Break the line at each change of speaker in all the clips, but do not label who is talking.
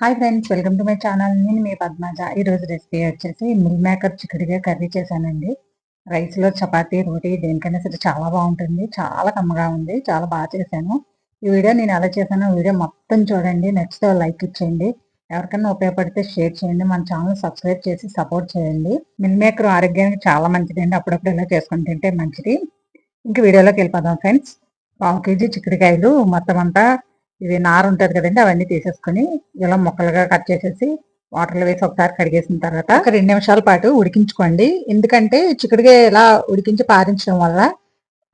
Hi friends welcome to my channel నేను మీ పద్మజ. ఈరోజు రెసిపీ వచ్చేసి మిల్ మేకర్ చికెన్గా కర్రీ చేశానండి. రైస్లో చపాతీ రోటీ దేనికైనా సరే చాలా బాగుంటుంది. చాలా కమ్మగా ఉంది. చాలా బాగా చేశాను. ఈ వీడియో నేను ఎలా చేశానో వీడియో మొత్తం చూడండి. నచ్చితే లైక్ ఇచ్చేయండి. ఎవరికైనా ఉపయోగపడితే షేర్ చేయండి. మన ఛానల్ సబ్స్క్రైబ్ చేసి సపోర్ట్ చేయండి. మిల్ మేకర్ ఆరోగ్యానికి చాలా మంచిదండి. అప్పుడప్పుడు ఇలా చేసుకుని తింటే మంచిది. ఇంక వీడియోలోకి వెళ్ళిపోదాం ఫ్రెండ్స్ పావు కేజీ చిక్కుడుకాయలు మొత్తం అంతా ఇది నారు ఉంటుంది కదండి అవన్నీ తీసేసుకొని ఇలా ముక్కలుగా కట్ చేసేసి వాటర్లో వేసి ఒకసారి కడిగేసిన తర్వాత ఒక రెండు నిమిషాల పాటు ఉడికించుకోండి. ఎందుకంటే చిక్కుడుగా ఇలా ఉడికించి పారించడం వల్ల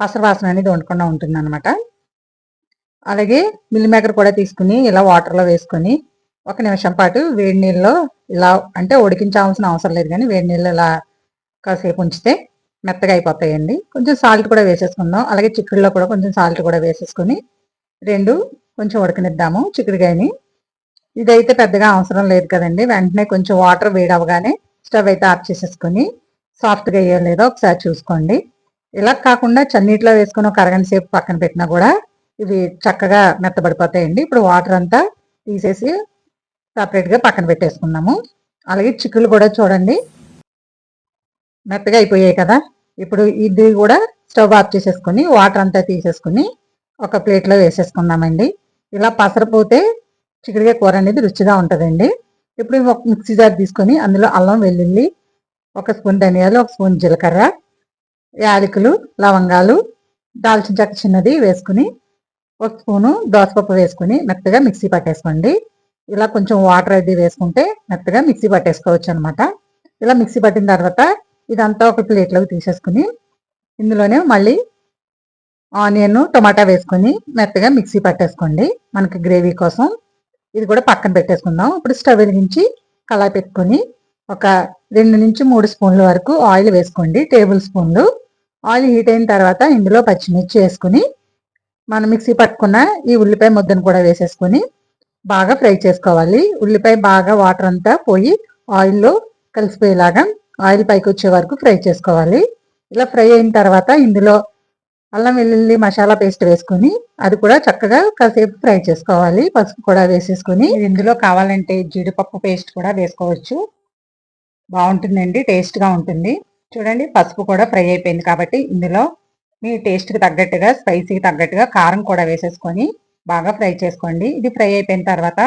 పసర వాసన అనేది వండకుండా ఉంటుంది అనమాట అలాగే మిల్ మేకర్ కూడా తీసుకుని ఇలా వాటర్లో వేసుకొని ఒక నిమిషం పాటు వేడి నీళ్ళలో ఇలా అంటే ఉడికించాల్సిన అవసరం లేదు కానీ వేడి నీళ్ళు ఇలా కాసేపు ఉంచితే మెత్తగా అయిపోతాయండి. కొంచెం సాల్ట్ కూడా వేసేసుకుందాం. అలాగే చిక్కుడులో కూడా కొంచెం సాల్ట్ కూడా వేసేసుకొని రెండు కొంచెం ఉడకనిద్దాము చిక్కుడుకాయని. ఇదైతే పెద్దగా అవసరం లేదు కదండి. వెంటనే కొంచెం వాటర్ వేడవగానే స్టవ్ అయితే ఆఫ్ చేసేసుకొని సాఫ్ట్గా అయ్యో లేదో ఒకసారి చూసుకోండి. ఇలా కాకుండా చన్నీటిలో వేసుకొని ఒక అరగంట సేపు పక్కన పెట్టినా కూడా ఇవి చక్కగా మెత్తబడిపోతాయండి. ఇప్పుడు వాటర్ అంతా తీసేసి సపరేట్గా పక్కన పెట్టేసుకున్నాము. అలాగే చిక్కులు కూడా చూడండి. మెత్తగా అయిపోయాయి కదా. ఇప్పుడు ఇది కూడా స్టవ్ ఆఫ్ చేసేసుకొని వాటర్ అంతా తీసేసుకుని ఒక ప్లేట్లో వేసేసుకుందామండి. ఇలా పసరపోతే చిక్కుడుగా కూర అనేది రుచిగా ఉంటుందండి. ఇప్పుడు ఒక మిక్సీ జార్ తీసుకొని అందులో అల్లం వెల్లుల్లి ఒక స్పూన్ ధనియాలు ఒక స్పూన్ జీలకర్ర యాలకులు లవంగాలు దాల్చిన చెక్క చిన్నది వేసుకుని ఒక స్పూను దోసపప్పు వేసుకుని మెత్తగా మిక్సీ పట్టేసుకోండి. ఇలా కొంచెం వాటర్ అది వేసుకుంటే మెత్తగా మిక్సీ పట్టేసుకోవచ్చు అనమాట ఇలా మిక్సీ పట్టిన తర్వాత ఇదంతా ఒక ప్లేట్లోకి తీసేసుకుని ఇందులోనే మళ్ళీ ఆనియన్ టొమాటా వేసుకొని మెత్తగా మిక్సీ పట్టేసుకోండి. మనకి గ్రేవీ కోసం ఇది కూడా పక్కన పెట్టేసుకుందాం. ఇప్పుడు స్టవ్ వెలిగించి కళాయి పెట్టుకొని ఒక రెండు నుంచి మూడు స్పూన్ల వరకు ఆయిల్ వేసుకోండి. టేబుల్ స్పూన్లు. ఆయిల్ హీట్ అయిన తర్వాత ఇందులో పచ్చిమిర్చి వేసుకుని మనం మిక్సీ పట్టుకున్న ఈ ఉల్లిపాయ ముద్దను కూడా వేసేసుకొని బాగా ఫ్రై చేసుకోవాలి. ఉల్లిపాయ బాగా వాటర్ అంతా పోయి ఆయిల్లో కలిసిపోయేలాగా ఆయిల్ పైకి వచ్చే వరకు ఫ్రై చేసుకోవాలి. ఇలా ఫ్రై అయిన తర్వాత ఇందులో అల్లం వెల్లుల్లి మసాలా పేస్ట్ వేసుకొని అది కూడా చక్కగా కాసేపు ఫ్రై చేసుకోవాలి. పసుపు కూడా వేసేసుకొని ఇందులో కావాలంటే జీడిపప్పు పేస్ట్ కూడా వేసుకోవచ్చు. బాగుంటుందండి టేస్ట్గా ఉంటుంది. చూడండి పసుపు కూడా ఫ్రై అయిపోయింది కాబట్టి ఇందులో మీ టేస్ట్కి తగ్గట్టుగా స్పైసీకి తగ్గట్టుగా కారం కూడా వేసేసుకొని బాగా ఫ్రై చేసుకోండి. ఇది ఫ్రై అయిపోయిన తర్వాత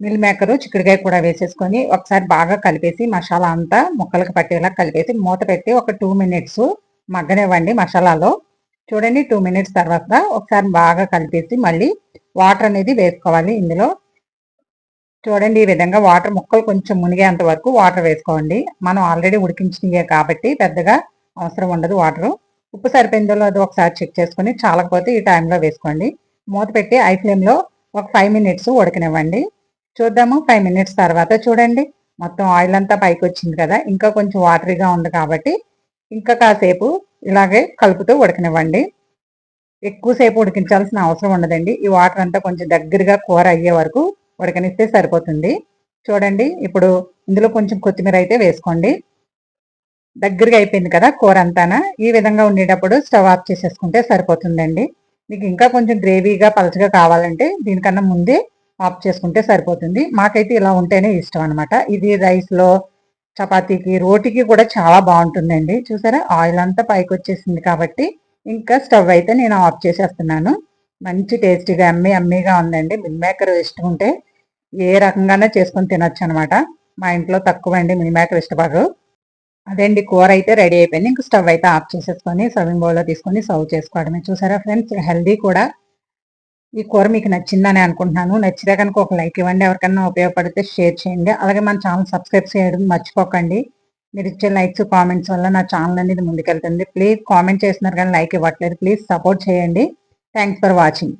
మిల్ మేకరు చిక్కుడుకాయ కూడా వేసేసుకొని ఒకసారి బాగా కలిపేసి మసాలా అంతా ముక్కలకు పట్టేలా కలిపేసి మూత పెట్టి ఒక టూ మినిట్స్ మగ్గనివ్వండి మసాలాలో. చూడండి టూ మినిట్స్ తర్వాత ఒకసారి బాగా కలిపేసి మళ్ళీ వాటర్ అనేది వేసుకోవాలి ఇందులో. చూడండి ఈ విధంగా వాటర్ ముక్కలు కొంచెం మునిగేంత వరకు వాటర్ వేసుకోండి. మనం ఆల్రెడీ ఉడికించినయే కాబట్టి పెద్దగా అవసరం ఉండదు వాటరు ఉప్పు సరిపోయిందో అది ఒకసారి చెక్ చేసుకుని చాలకపోతే ఈ టైంలో వేసుకోండి. మూత పెట్టి ఐ ఫ్లేమ్లో ఒక ఫైవ్ మినిట్స్ ఉడకనివ్వండి. చూద్దాము ఫైవ్ మినిట్స్ తర్వాత చూడండి. మొత్తం ఆయిల్ అంతా పైకి వచ్చింది కదా ఇంకా కొంచెం వాటరీగా ఉంది కాబట్టి ఇంకా కాసేపు ఇలాగే కలుపుతూ ఉడకనివ్వండి. ఎక్కువసేపు ఉడికించాల్సిన అవసరం ఉండదండి. ఈ వాటర్ అంతా కొంచెం దగ్గరగా కూర అయ్యే వరకు ఉడకనిస్తే సరిపోతుంది. చూడండి ఇప్పుడు ఇందులో కొంచెం కొత్తిమీర అయితే వేసుకోండి. దగ్గరగా అయిపోయింది కదా కూర అంతానా? ఈ విధంగా ఉండేటప్పుడు స్టవ్ ఆఫ్ చేసేసుకుంటే సరిపోతుందండి. మీకు ఇంకా కొంచెం గ్రేవీగా పలచగా కావాలంటే దీనికన్నా ముందే ఆఫ్ చేసుకుంటే సరిపోతుంది. మాకైతే ఇలా ఉంటేనే ఇష్టం అనమాట ఇది రైస్లో చపాతీకి రోటికి కూడా చాలా బాగుంటుందండి. చూసారా? ఆయిల్ అంతా పైకి వచ్చేసింది కాబట్టి ఇంకా స్టవ్ అయితే నేను ఆఫ్ చేసేస్తున్నాను. మంచి టేస్టీగా అమ్మి అమ్మీగా ఉందండి. మిల్ మేకర్ ఇష్టం ఉంటే ఏ రకంగానే చేసుకొని తినొచ్చు అనమాట మా ఇంట్లో తక్కువ అండి మిల్ మేకర్ ఇష్టపడరు. అదేండి కూర అయితే రెడీ అయిపోయింది. ఇంకా స్టవ్ అయితే ఆఫ్ చేసేసుకొని సర్వింగ్ బౌల్లో తీసుకొని సర్వ్ చేసుకోవడమే. చూసారా ఫ్రెండ్స్? హెల్దీ కూడా. ఈ కూర మీకు నచ్చిందని అనుకుంటున్నాను. నచ్చితే కనుక ఒక లైక్ ఇవ్వండి. ఎవరికైనా ఉపయోగపడితే షేర్ చేయండి. అలాగే మన ఛానల్ సబ్స్క్రైబ్ చేయడం మర్చిపోకండి. మీరు ఇచ్చే లైక్స్ కామెంట్స్ వల్ల నా ఛానల్ అనేది ముందుకెళ్తుంది. ప్లీజ్ కామెంట్ చేస్తున్నారు కానీ లైక్ ఇవ్వట్లేదు. ప్లీజ్ సపోర్ట్ చేయండి. Thanks for watching.